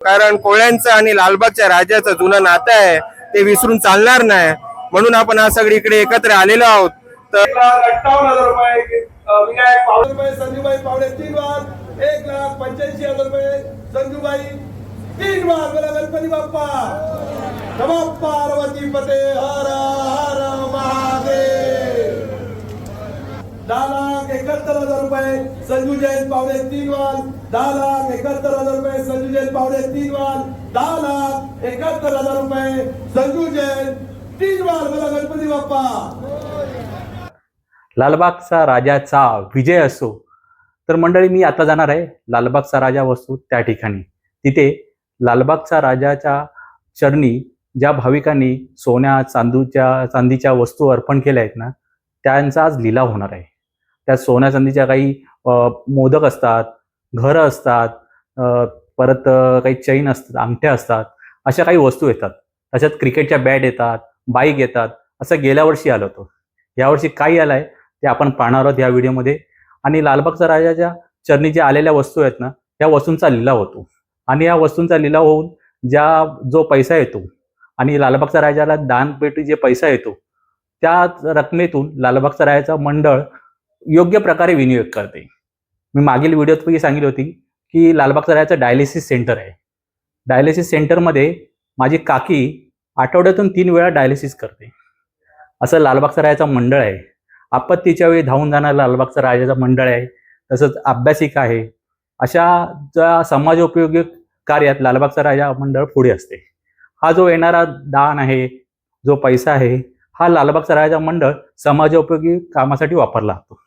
कारण कोळ्यांचं आणि लालबागच्या राजाचं जुनं नातं आहे ते विसरून चालणार नाही. म्हणून आपण आज सगळी इकडे एकत्र आलेलो आहोत. तर अठ्ठावन्न हजार रुपये संजूबाई पावडे तीन वार एक लाख पंच्याऐंशी हजार रुपये. संजूबाई तीन वार बोला गणपती बाप्पा. पार्वती पते हर हर महादेव. दहा लाख एकाहत्तर हजार रुपये संजू जैन पावडे तीन वाल. दहा लाख एकाहत्तर हजार रुपये संजू जैन पावडे तीन वाल. दहा लाख एकाहत्तर हजार रुपये संजू जैन तीन वाल. बोला गणपती बाप्पा. लालबागचा राजाचा विजय असो. तर मंडळी मी आता जाणार आहे लालबागचा राजा वस्तू त्या ठिकाणी. तिथे लालबागचा राजाच्या चरणी ज्या भाविकांनी सोन्या चांदूच्या चांदीच्या वस्तू अर्पण केल्या आहेत ना त्यांचा आज लिलाव होणार आहे. त्यात सोन्या चांदीच्या काही मोदक असतात घरं असतात परत काही चैन असतात अंगठ्या असतात अशा काही वस्तू येतात. त्याच्यात क्रिकेटच्या बॅट येतात बाईक येतात असं गेल्या वर्षी आलं होतं. यावर्षी काय आलंय ते आपण पाहणार आहोत या व्हिडिओमध्ये. आणि लालबागचा राजाच्या चरणी ज्या आलेल्या वस्तू आहेत ना त्या वस्तूंचा लिलाव होतो. आणि या वस्तूंचा लिलाव होऊन ज्या जो पैसा येतो आणि लालबागचा राजाला दानपेटी जे पैसा येतो त्या रकमेतून लालबागचा राजाचा मंडळ योग्य प्रकारे विनियोग करते. मी मागील व्हिडिओत सांगितली होती की लालबाग राजाचं डायलिसिस सेंटर आहे. डायलिसिस सेंटरमध्ये माझी काकी आठवड्यातून तीन वेळा डायलिसिस करते. असं लालबागचा राजाचं मंडळ आहे. आपत्तीच्या वेळी धावून जाणारं लालबागचा राजाचं मंडळ आहे. तसंच अभ्यासिका आहे. अशा ज्या समाजोपयोगी कार्यात लालबागचा राजा मंडळ पुढे असते. हा जो येणारा दान आहे जो पैसा आहे हा लालबागचा राजा मंडळ समाजोपयोगी कामासाठी वापरला जातो.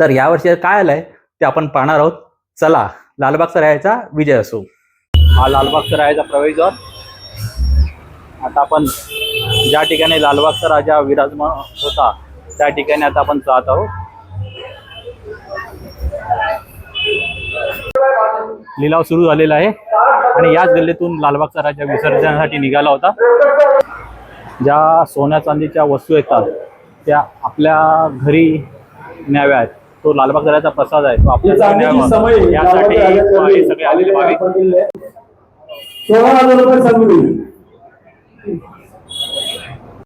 तर यावर्षी काय आलंय? ते आपण पाहणार आहोत. चला लालबागचा राजाचा विजय असो. हा लालबागचा राजाचा प्रवेशद्वार आता आपण ज्या ठिकाणी लालबागचा राजा विराजमान होता त्या ठिकाणी आता आपण जात आहोत. लिलाव सुरू झालेला आहे आणि याच गल्लीतून लालबागचा राजा विसर्जनासाठी निघाला होता. ज्या सोन्या चांदीच्या वस्तू येतात त्या आपल्या घरी न्याव्यात. तो लालबागचा राजाचा प्रसाद आहे. तो आपल्या घरी न्यावा यासाठी हे सगळे आलेले भाविक. सोळा हजार रुपये सांगू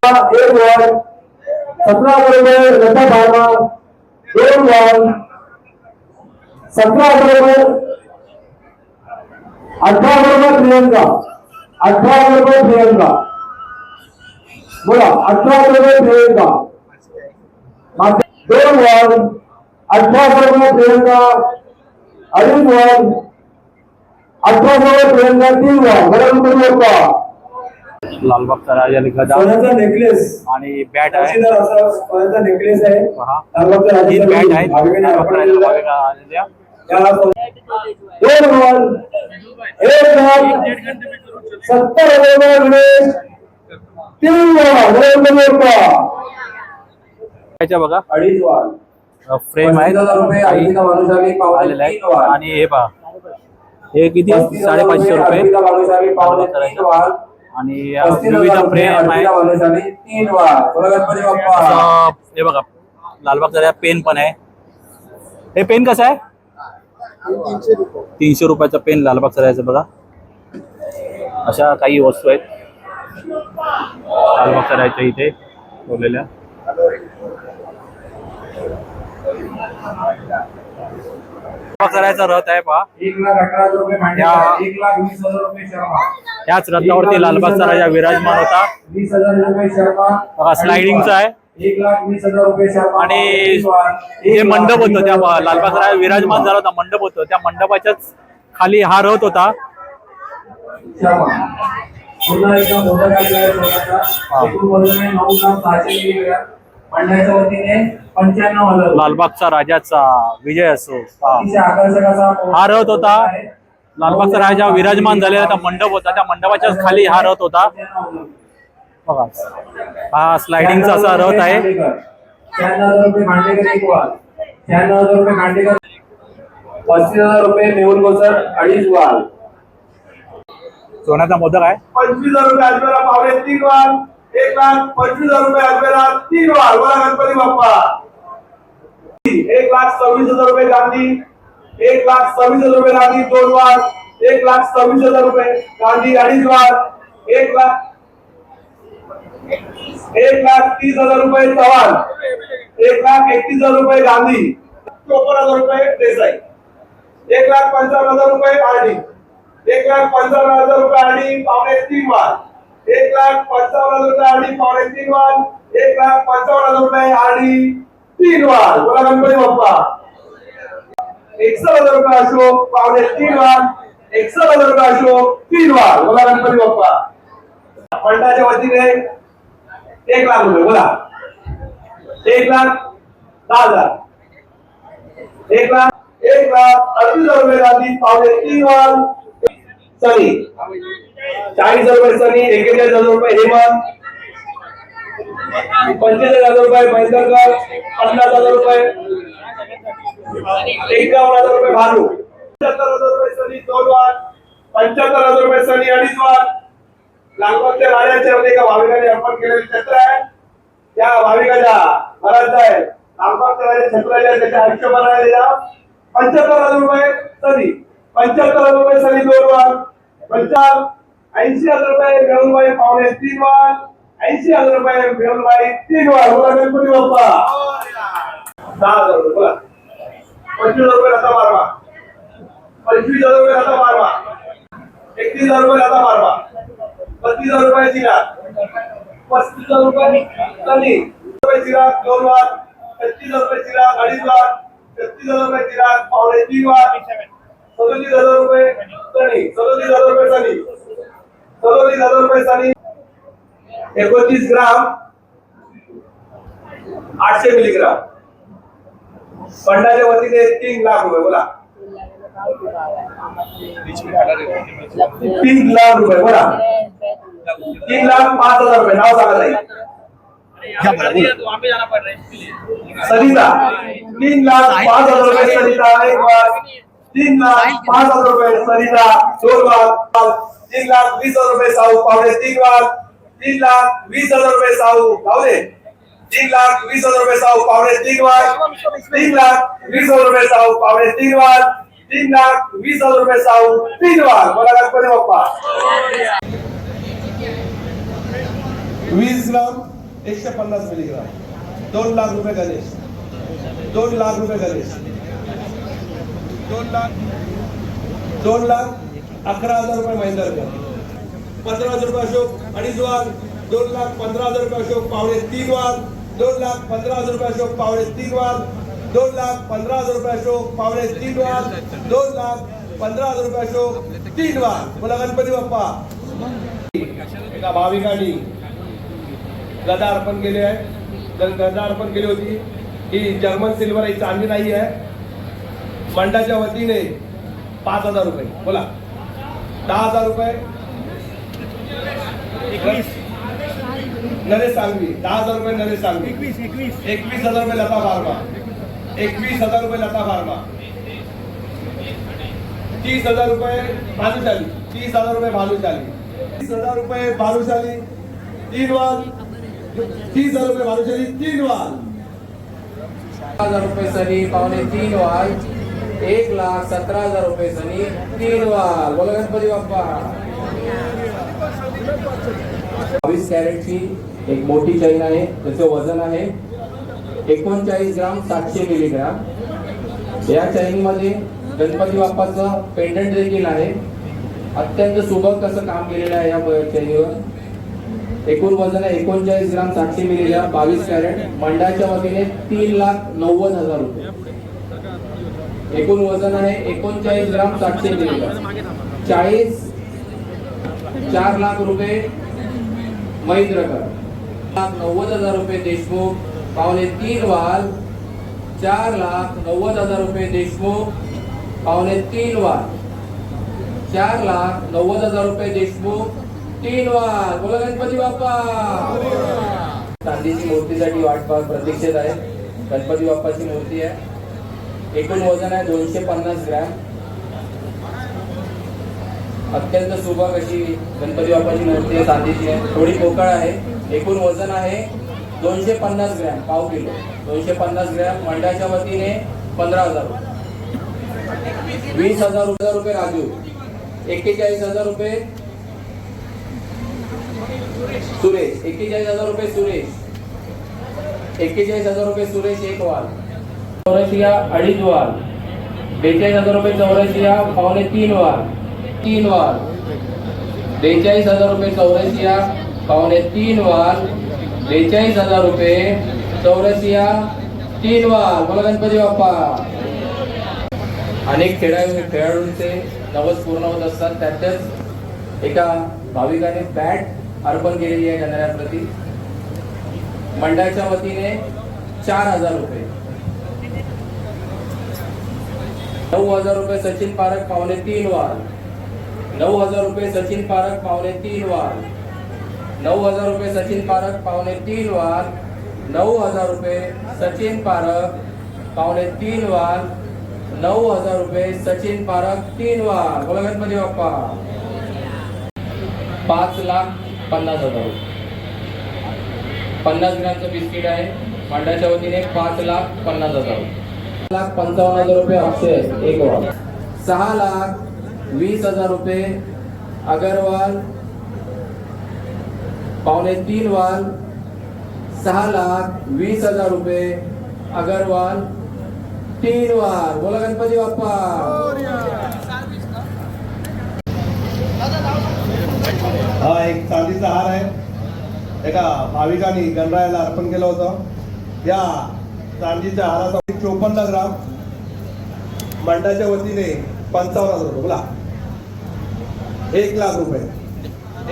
एक वॉल सतरा हजार रुपये लता बाबा दोन वॉल सतरा हजार रुपये अठरा हजार रुपये प्रियंका. अठरा हजार रुपये प्रियंका. बोला अठरा हजार रुपये प्रियंका. मागे दोन वॉल अठरा रुपये प्रियंका अडीच वॉल अठरा रुपये प्रियंका तीन वॉल बरोबर लालबागचा राजा गदा सोन्याचा नेकलेस आणि बॅट आहे. असा सोन्याचा नेकलेस आहे. तीन बॅट भाविकांनी आहे. दोन बॉल एक सत्तर हजार गणेश तीन बॉल बरोबर याच्या बघा. अडीच बॉल फ्रेम आलेले आहेत आणि हे पहा. हे किती? साडेपाचशे रुपये आणि विविध फ्रेम आहे हे बघा. लालबागचा पेन पण आहे. हे पेन कसं आहे? तीनशे रुपयाचा पेन लालबागचा राहायचं बघा. अशा काही वस्तू आहेत. लालबागचा राहायच्या इथे. ठेवलेल्या लालबागचा राहायचा रथ आहे पहा एक लाख अठरा हजार रुपये मांडलेला या- आहे. एक लाख वीस हजार रुपये शर्मा. याच रथावरती लालबागचा राजा विराजमान होता. वीस हजार रुपये शर्मा. बघा स्लायडिंगचा आहे. एक लाख वीस हजार रुपये शर्मा. आणि जे मंडप होतं त्या लालबागचा राजा विराजमान झाला होता मंडप होतं. त्या मंडपाच्याच खाली हा रथ होता. शर्मा. पुन्हा एकदा मोठा वतीने पंच्याण्णव हजार. लालबागचा राजाचा विजय असो. पहा. अतिशय आकर्षक असा हा रथ होता. लालबागचा राजा विराजमान झालेला त्या मंडप होता. त्या मंडपाच्याच खाली हा रथ होता. बघा. हा स्लायडिंगचा असा रथ आहे. शहाण्णव हजार रुपये भांडेकर एक वाल शहाण्णव हजार रुपये भांडेकर पस्तीस हजार रुपये मेहुल गोसर अडीच वाल. सोन्याचा मोदक आहे. पंचवीस हजार रुपये पावले तीन वाल. एक लाख पंचवीस हजार रुपये अजमेरा तीन वार बोला गणपती बाप्पा. एक लाख सव्वीस हजार रुपये गांधी एक लाख सव्वीस हजार रुपये गांधी दोन वार एक लाख सव्वीस हजार रुपये गांधी अडीच वार एक लाख एक लाख तीस हजार रुपये चव्हाण एक लाख एकतीस हजार रुपये गांधी चोपन्न हजार रुपये देसाई एक लाख पंचावन्न हजार रुपये आरडी एक लाख पंचावन्न हजार रुपये आरडी पावणे तीन वार. एक लाख पंचावन्न हजार रुपये आरडी पावणे तीन वाल एक लाख पंचावन्न हजार रुपये आरडी तीन वाल. बोला गणपती बाप्पा. एकसष्ट हजार रुपये असो पावणे तीन वाल एकसष्ट हजार रुपये असो तीन वाल. बोला गणपती बाप्पा. फंडाच्या वतीने एक लाख रुपये बोला. एक लाख दहा हजार. एक लाख एक लाख अडतीस हजार रुपये गांधी पावणे तीन वाल. सॉरी. चाळीस हजार रुपये सनी एकेचाळीस हजार रुपये हेमंत पंचेचाळीस हजार रुपये पैंसरकर पन्नास हजार रुपये एकावन्न हजार रुपये भानू पंच्याहत्तर हजार रुपये सनी दोन वार पंच्याहत्तर हजार रुपये सनी अडीच वार लालबागच्या राजाचे एका भाविकाने अर्पण केलेले छत्र आहे. त्या भाविकाच्या घरात आहे लालबागच्या राजा छत्राच्या त्याच्या आयुष्य बनायला पंच्याहत्तर हजार रुपये सनी पंच्याहत्तर हजार रुपये सनी दोन वार पंचाल ऐंशी हजार रुपये मेहुलबाई पावणे तीन वार ऐंशी हजार रुपये मेहुलबाई तीन वार बोला गणपती बाप्पा दहा हजार रुपये बोला पंचवीस हजार रुपये आता मारवा पंचवीस हजार रुपये आता मारवा एकतीस हजार रुपये आता मारवा पस्तीस हजार रुपये दिला पस्तीस हजार रुपये कमी रुपये दिला दोन वार पस्तीस हजार रुपये दिला अडीच वार छत्तीस हजार रुपये दिला पावणे तीन वार सदोतीस हजार रुपये सनी सदोतीस हजार रुपये सनी सदोतीस हजार रुपये सनी एकोणतीस ग्राम. आठशे मिलीग्राम. फंडाच्या वतीने तीन लाख रुपये बोला. तीन लाख रुपये बोला. तीन लाख पाच हजार रुपये नाव सांगा ताई. सरिता. तीन लाख पाच हजार रुपये सरिता एक बार तीन लाख पाच हजार रुपये सरिता दोन बार तीन लाख वीस हजार रुपये साऊ पावले तीन लाख तीन लाख वीस हजार रुपये साऊ पावले तीन लाख वीस हजार रुपये साऊ पावले तीन वार तीन लाख वीस हजार रुपये साऊ पावले तीन वार तीन लाख वीस हजार रुपये साऊ तीन वार मला गणपती बाप्पा. वीस ग्राम एकशे पन्नास मिलीग्राम. दोन लाख रुपये गणेश. दोन लाख रुपये गणेश. दोन लाख दोन लाख अकरा हजार रुपये महेंद्रकर पंधरा हजार रुपये अशोक अडीच वाघ दोन लाख पंधरा हजार रुपये अशोक पावणे तीन वाघ दोन लाख पंधरा हजार रुपये अशोक पावणे तीन वाघ दोन लाख पंधरा हजार रुपये अशोक पावणे तीन वाघ दोन लाख पंधरा हजार रुपये अशोक तीन वाघ बोला गणपती बाप्पा. एका भाविकांनी गदा अर्पण केले आहे. तर गदा अर्पण केली होती ही जर्मन सिल्वर ही चांदी नाही आहे. मंडळाच्या वतीने पाच हजार रुपये. बोला. दहा हजार रुपये. नरेश सांगवी दहा हजार रुपये नरेश सांगवी एकवीस एकवीस. एकवीस हजार रुपये लता फार्मा एकवीस हजार रुपये लता फार्मा तीस हजार रुपये भानुशाली तीस हजार रुपये भानुशाली तीस हजार रुपये भानुशाली तीन वाल. तीस हजार रुपये भानुशाली तीन वाल. हजार रुपये सनी पावणे तीन वाल. एक लाख सतरा हजार रुपये सनी तीन वार बोला गणपती बाप्पा. बावीस कॅरेटची एक मोठी चैन आहे त्याचं वजन आहे एकोणचाळीस ग्राम सातशे मिलीग्राम या चैनीमध्ये गणपती बाप्पाचं पेंडंट देखील आहे. अत्यंत सुबक असं काम केलेलं आहे या चैनीवर एकूण वजन आहे एकोणचाळीस ग्राम सातशे मिलीग्राम बावीस कॅरेट. मंडळाच्या वतीने तीन लाख नव्वद हजार रुपये. एकूण वजन आहे एकोणचाळीस ग्राम सातशे मिलीग्राम चाळीस चार लाख रुपये महेंद्रकर लाख नव्वद हजार रुपये देशमुख पावणे तीन वाल चार लाख नव्वद हजार रुपये देशमुख पावणे तीन वाल. चार लाख नव्वद हजार रुपये देशमुख तीन वाल. बोला गणपती बाप्पा. चांदीची मूर्तीसाठी वाट पाहत प्रतीक्षेत आहे. गणपती बाप्पाची मूर्ती आहे. एकूण वजन आहे दोनशे पन्नास ग्रॅम. अत्यंत सुबक अशी गणपती बाप्पाची मूर्ती आहे चांदीची आहे. थोडी पोकळ आहे. एकूण वजन आहे दोनशे पन्नास ग्रॅम पाव किलो. दोनशे पन्नास ग्रॅम मंडळाच्या वतीने पंधरा हजार वीस हजार रुपये रुपये राजू. एक्केचाळीस हजार रुपये सुरेश. एक्केचाळीस हजार रुपये सुरेश. एक्केचाळीस हजार रुपये सुरेश एक वाल चौऱ्याऐंशी अडीच वाल. बेचाळीस हजार रुपये चौऱ्याऐंशी पावणे तीन वार तीन वार बेचाळीस हजार रुपये चौऱ्याऐंशी पावणे तीन वार बेचाळीस हजार रुपये चौऱ्याऐंशी तीन वार बोला गणपती बाप्पा. अनेक खेळाडू खेळाडूंचे नवस पूर्ण होत असतात. त्यातच एका भाविकाने बॅट अर्पण केलेली आहे गणरायाप्रती मंडळाच्या वतीने चार हजार रुपये. नऊ हजार रुपये सचिन पारख पावणे तीन वाल. नऊ हजार रुपये सचिन पारख पावणे तीन वाल. नऊ हजार रुपये सचिन पारख पावणे तीन वाल. नऊ हजार रुपये सचिन पारख पावणे तीन वाल. नऊ हजार रुपये सचिन पारख तीन वाल. बोला गणपती बाप्पा. पाच लाख पन्नास हजार पन्नास ग्रामचं बिस्किट आहे. मंडळाच्या वतीने पाच लाख पन्नास हजार रुपये. लाख पंचावन्न हजार रुपये अक्षय एक वाल सहा लाख वीस हजार रुपये अगरवाल पावणे तीन वाल सहा लाख वीस हजार रुपये अगरवाल तीन वार बोला गणपती बाप्पा. हा एक चांदीचा हार आहे. एका भाविकाने गणरायाला अर्पण केलं होतं. या चांदीच्या हाराचा चोपन्न ग्राम मंडळाच्या वतीने पंचावन्न हजार रुपये. बोला. एक लाख रुपये.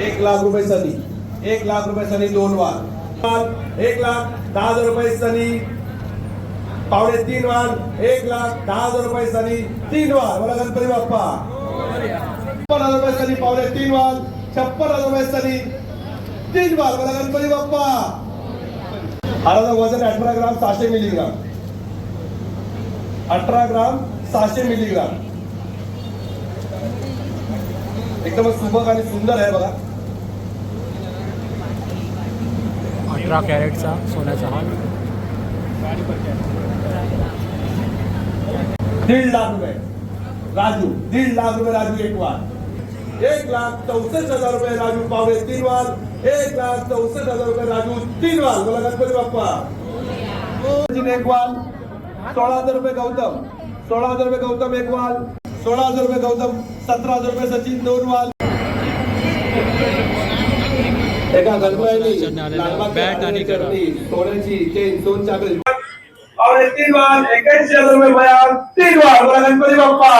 एक लाख रुपये सनी. एक लाख रुपये सनी दोन वार एक लाख दहा हजार रुपये सनी. पावणे तीन वार एक लाख दहा हजार रुपये सनी. तीन वार बोला गणपती बाप्पा. छप्पन हजार रुपये सनी पावणे तीन वार छप्पन हजार रुपये सनी. तीन वार बोला गणपती बाप्पा. हा वजन अठरा ग्राम सहाशे मिलीग्राम. अठरा ग्राम सहाशे मिलीग्राम. एकदम सुबक आणि सुंदर आहे बघा. अठरा कॅरेटचा सोन्याचा हार. दीड लाख रुपये. राजू दीड लाख रुपये राजू एक वार. एक लाख चौसष्ट हजार रुपये राजू पावणे तीन वार. एक लाख चौसष्ट हजार रुपये राजू तीन वार. बोला गणपती बाप्पा. एक वाल सोळा हजार रुपये गौतम. सोळा हजार रुपये गौतम एक वाल सोळा हजार रुपये गौतम सतरा हजार रुपये सचिन दोन वाल एका गणपती बॅट आणि करा. सोन्याची चेन सोन चाकरी. तीन एक्याऐंशी हजार रुपये बयान तीन वार बोला गणपती बाप्पा.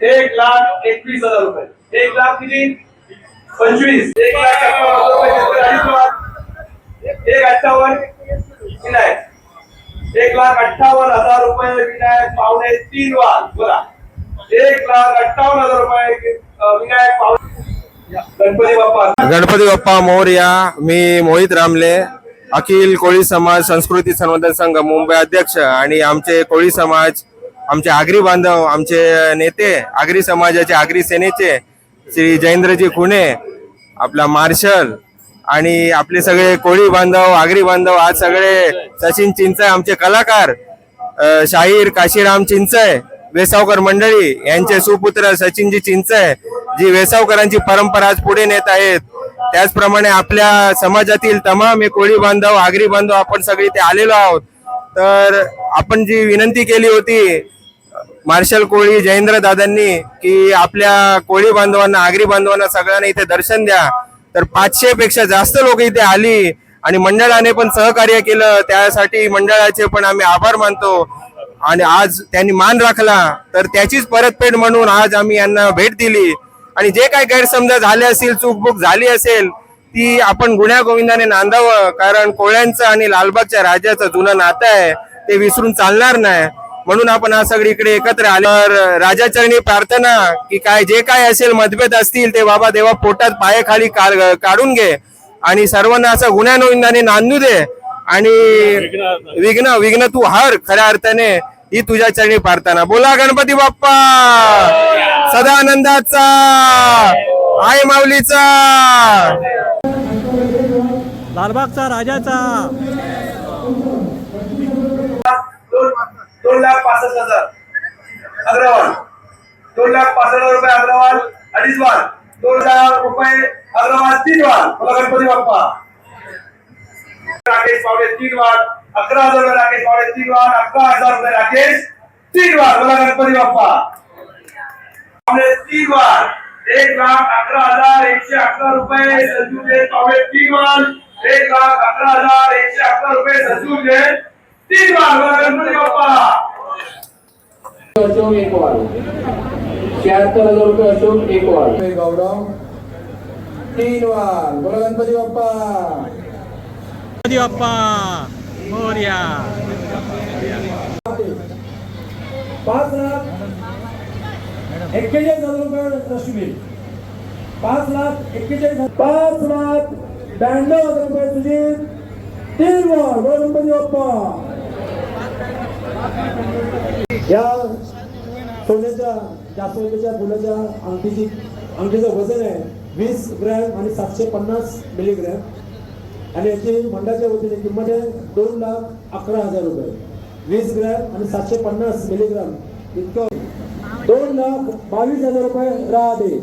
एक लाख एकवीस हजार रुपये. एक लाख किती? पंचवीस. एक लाख एक अठ्ठावन्न. विनायक एक लाख अठ्ठावन्न हजार रुपये विनायक पावणे तीन वार बोला. एक लाख अठ्ठावन्न हजार रुपये विनायक पावणे. गणपती बाप्पा गणपती बाप्पा मोरया मी मोहित रामले अखिल कोळी समाज संस्कृती संवर्धन संघ मुंबई अध्यक्ष आणि आमचे कोळी समाज आमचे आगरी बांधव आमचे नेते आगरी समाजाचे आगरी सेनेचे श्री जयेंद्रजी खुणे आपला मार्शल आणि आपले सगळे कोळी बांधव आगरी बांधव आज सगळे सचिन चिंचय आमचे कलाकार शाहीर काशीराम चिंचय वेसावकर मंडळी यांचे सुपुत्र सचिनजी चिंचय जी वेसावकरांची परंपरा आज पुढे नेत आहेत. त्याचप्रमाणे आपल्या समाजातील तमाम हे कोळी बांधव आगरी बांधव आपण सगळे इथे आलेलो आहोत. तर आपण जी विनंती केली होती मार्शल कोळी जयेंद्र दादांनी की आपल्या कोळी बांधवांना आगरी बांधवांना सगळ्यांना इथे दर्शन द्या. तर पाचशे पेक्षा जास्त लोक इथे आली आणि मंडळाने पण सहकार्य केलं. त्यासाठी मंडळाचे पण आम्ही आभार मानतो. आणि आज त्यांनी मान राखला. तर त्याचीच परतफेड म्हणून आज आम्ही यांना भेट दिली. आणि जे काही गैरसमज झाले असतील चूकबुक झाली असेल ती आपण गुन्ह्या गोविंदाने नांदावं. कारण कोळ्यांचं आणि लालबागच्या राजाचं जुनं नातं आहे. ते विसरून चालणार नाही. म्हणून आपण आज सगळी इकडे एकत्र आल्यावर राजा राजाचरणी प्रार्थना की काय जे काय असेल मतभेद असतील ते बाबा देवा पोटात पायाखाली का- काढून घे. आणि सर्वांना असं गुन्ह्या गोविंदाने नांदू दे. आणि विघ्न विघ्न तू हर खऱ्या अर्थाने ही तुझ्या चरणी प्रार्थना. बोला गणपती बाप्पा. सदानंदाचा. आई माऊलीचा. लालबागचा राजाचा. दोन लाख पासष्ट हजार. अग्रवाल. दोन लाख पासष्ट हजार रुपये अग्रवाल. अडीच वाल. दोन हजार रुपये अग्रवाल तीन वाल. मला गणपती बाप्पा. राकेश पावडे तीन वाल. अकरा हजार रुपये राकेश पावडे तीन वाल. अकरा हजार रुपये राकेश तीन वाल. मला गणपती बाप्पा. तीन वाल. एक लाख अकरा हजार एकशे अकरा रुपये संजू जैन पावडे तीन वाल. एक लाख अकरा हजार एकशे अकरा रुपये संजू जैन अशोक एक वाल शहात्तर हजार रुपये अशोक एक वाल गौरव तीन वाल बोला गणपती बाप्पा गणपती बाप्पा मोर्या पाच लाख एक्केचाळीस हजार रुपये रश्मी पाच लाख एक्केचाळीस पाच लाख ब्याण्णव हजार रुपये सुजित. तीन वर बोला गणपती बाप्पा. या सोन्याच्या जास्वंदीच्या फुलाच्या अंगठीची अंगठीचं वजन आहे वीस ग्रॅम आणि सातशे पन्नास मिलीग्रॅम. आणि याची मंडळाच्या वतीने किंमत आहे दोन लाख अकरा हजार रुपये. वीस ग्रॅम आणि सातशे पन्नास मिलीग्राम. इतकं. दोन लाख बावीस हजार रुपये राहते.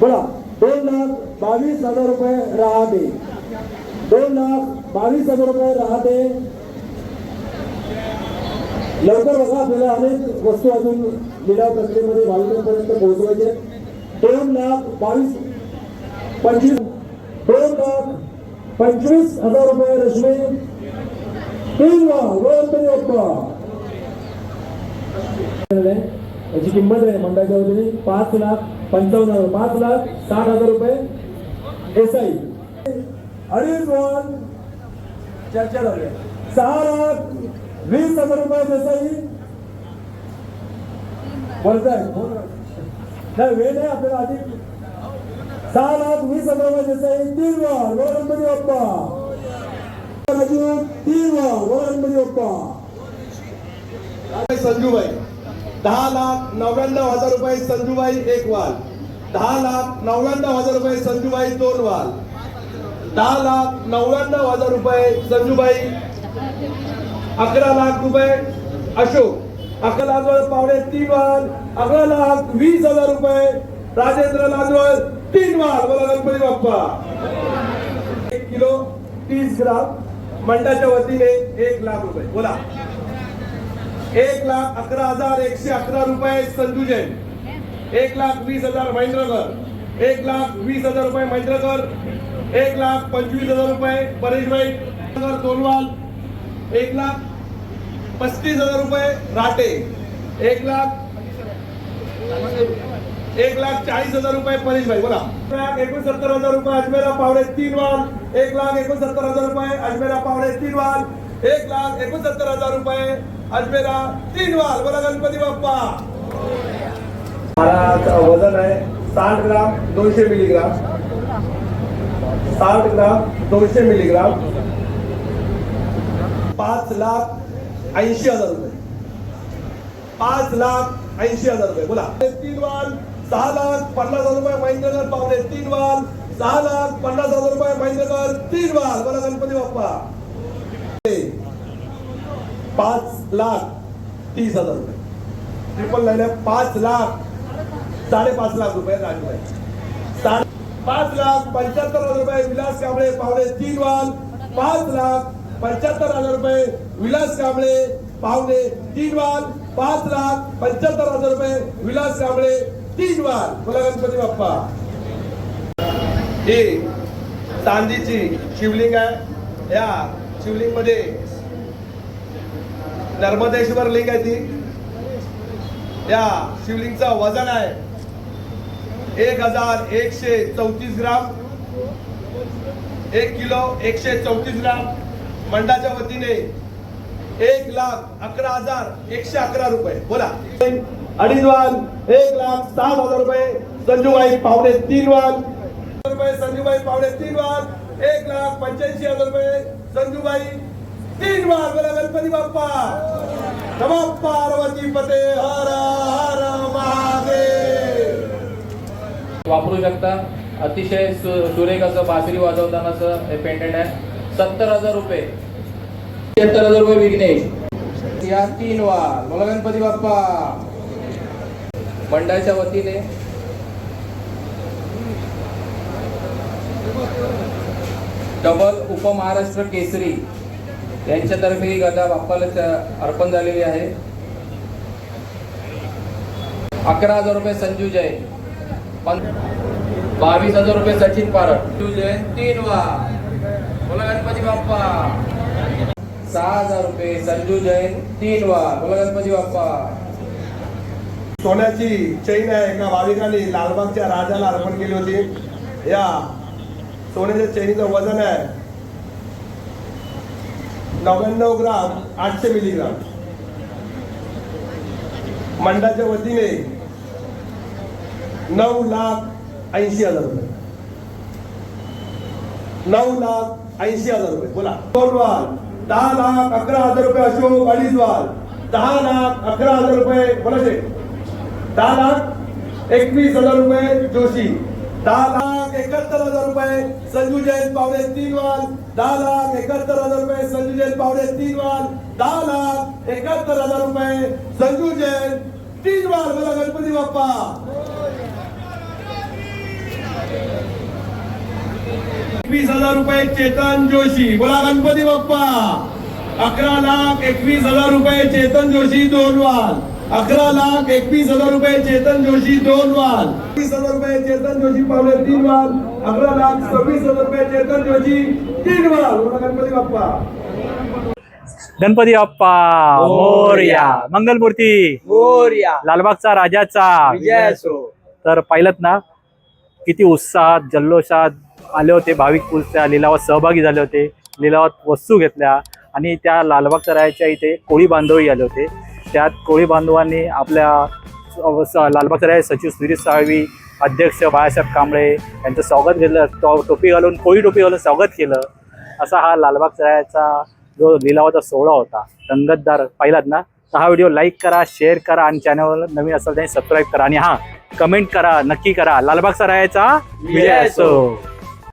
बोला दोन लाख बावीस हजार रुपये राहते. दोन लाख बावीस हजार रुपये राहते. लवकर बघा आपल्याला अनेक वस्तू अजून लिलाव प्रक्रियेमध्ये भाविकांपर्यंत पोहोचवायचे दोन लाख बावीस पंचवीस दोन लाख पंचवीस हजार रुपये रश्मी तीन लाख गणपती याची किंमत आहे मंडळाच्या वतीने पाच लाख पंचावन्न हजार पाच लाख साठ हजार रुपये. एसआई. अडीच वन चर्चा झाली. सहा लाख वीस हजार रुपये देसाई. बोलताय नाही वेळ नाही आपल्याला आधी सहा लाख वीस हजार रुपये देसाई. तीन वार बोला गणपती बाप्पा राजू तीन वार बोला गणपती बाप्पा संजूबाई? दहा लाख नव्याण्णव हजार रुपये संजूबाई एक वाल दहा लाख नव्याण्णव हजार रुपये संजूबाई दोन वाल दहा लाख नव्याण्णव हजार रुपये संजूबाई अकरा लाख रुपये. अशोक अकरा लाजवळ रुपये पावणे तीन वाल अकरा लाख वीस हजार रुपये. राजेंद्र लाजवळ तीन वाल बोला गणपती बाप्पा. एक किलो तीस ग्राम मंडळाच्या वतीने एक लाख रुपये. बोला. एक लाख अकरा हजार एकशे अकरा रुपये संजू जैन. एक लाख वीस हजार महेंद्रकर. एक लाख वीस हजार रुपये महेंद्रकर. एक लाख पंचवीस हजार रुपये परेश भाई दोनवाल. एक लाख पस्तीस हजार रुपये राटे. एक लाख एक लाख चाळीस हजार रुपये परेश भाई बोला. लाख एकोणसत्तर हजार रुपये अजमेरा पावडे तीन वाल. एक लाख एकोणसत्तर हजार रुपये अजमेरा पावडे तीन वाल. एक लाख एकोणसत्तर हजार रुपये अजमेरा तीन वाल. बोला गणपती बाप्पा. हाराचं वजन आहे साठ ग्राम दोनशे मिलीग्राम. साठ ग्राम दोनशे मिलीग्राम. पाच लाख ऐंशी हजार रुपये. पाच लाख ऐंशी हजार रुपये. बोला. तीन वाल सहा लाख पन्नास हजार रुपये महेंद्रकर पावले. तीन वाल सहा लाख पन्नास हजार रुपये महेंद्रकर तीन वाल. बोला गणपती बाप्पा. पाच लाख तीस हजार रुपये. ट्रिपल लाईन आहे. पाच लाख साडेपाच लाख रुपये राजूभाई साडे पाच लाख पंच्याहत्तर हजार रुपये विलास कांबळे पावले. तीन वाल पाच लाख पंच्याहत्तर हजार रुपये विलास कांबळे पावणे तीन वार पाच लाख पंच्याहत्तर हजार रुपये. विलास कांबळे तीन वार बोला गणपती बाप्पा. ही चांदीची शिवलिंग आहे. या शिवलिंगमध्ये नर्मदेश्वर लिंग आहे ती. या शिवलिंगचं वजन आहे एक हजार एकशे चौतीस ग्राम. एक किलो एकशे चौतीस ग्राम. मंडळाच्या वतीने एक लाख अकरा हजार एकशे अकरा रुपये. बोला. अडीच वाल एक लाख सात हजार रुपये. संजूबाई पावणे तीन वाल. रुपये संजूबाई पावणे तीन वाल. एक लाख पंच्याऐंशी हजार रुपये. संजूबाई तीन वाल. बोला गणपती बाप्पा. नमः पार्वती पते. हर हर महादेव. वापरू शकता. अतिशय सु- सुरेख असं बासरी वाजवतानाचं हे पेंडेंट आहे. सत्तर हजार रुपये. सत्तर हजार रुपये विघ्नेश या तीन वार बोला गणपती बाप्पा. मंडळाच्या वतीने. डबल उपमहाराष्ट्र केसरी. यांच्यातर्फे ही गदा बाप्पाला अर्पण झालेली आहे. अकरा हजार रुपये संजू जैन. बावीस हजार रुपये सचिन पारख. संजू जैन तीन वा. बोला गणपती बाप्पा. सहा हजार रुपये. संजू जैन तीन वार. बोला गणपती बाप्पा. सोन्याची चैन आहे एका भाविकांनी लालबागच्या राजाला अर्पण केली होती. या सोन्याच्या चैनीचं वजन आहे नव्याण्णव ग्राम आठशे मिलीग्राम मंडळाच्या वतीने नऊ लाख ऐंशी हजार रुपये. नऊ लाख ऐंशी हजार रुपये. बोला. दोन वाल दहा लाख अकरा हजार रुपये अशोक अडीजवाल दहा लाख अकरा हजार रुपये बोलाशे दहा लाख एकवीस हजार रुपये जोशी. दहा लाख एकाहत्तर हजार रुपये संजू जैन पावडे तीन वाल दहा लाख एकाहत्तर हजार रुपये संजू जैन पावडे तीन वाल दहा लाख एकाहत्तर हजार रुपये संजू जैन तीन वाल बोला गणपती बाप्पा. एकवीस हजार रुपये चेतन जोशी. बोला गणपती बाप्पा. अकरा लाख एकवीस हजार रुपये चेतन जोशी दोन वाल. अकरा लाख एकवीस हजार रुपये चेतन जोशी दोन वाल. वीस हजार रुपये चेतन जोशी पावले तीन वाल. अकरा लाख सव्वीस हजार रुपये चेतन जोशी तीन वाल. बोला गणपती बाप्पा. गणपती बाप्पा मोरया. मंगलमूर्ती. मोर्या. लालबागचा राजाचा. विजय असो. तर पाहिलं ना किती उत्साहात जल्लोषात आले होते भाविक पुरुष लिलावात सहभागी झाले होते लिलावात वस्तू घेतल्या आणि त्या लालबाग राजाच्या इथे कोळी बांधवही आले होते. त्यात कोळी बांधवांनी आपल्या लालबाग स- सचिव सुधीर साळवी अध्यक्ष बाळासाहेब कांबळे यांचं स्वागत केलं टो- टोपी घालून कोळी टोपी घालून स्वागत केलं. असा हा लालबाग सरायचा जो लिलावाचा सोहळा होता. रंगतदार पाहिलात ना? तर हा व्हिडिओ लाईक करा शेअर करा आणि चॅनल नवीन असेल त्यांनी सबस्क्राईब करा. आणि हा कमेंट करा नक्की करा. लालबाग सरायचा विजय असो.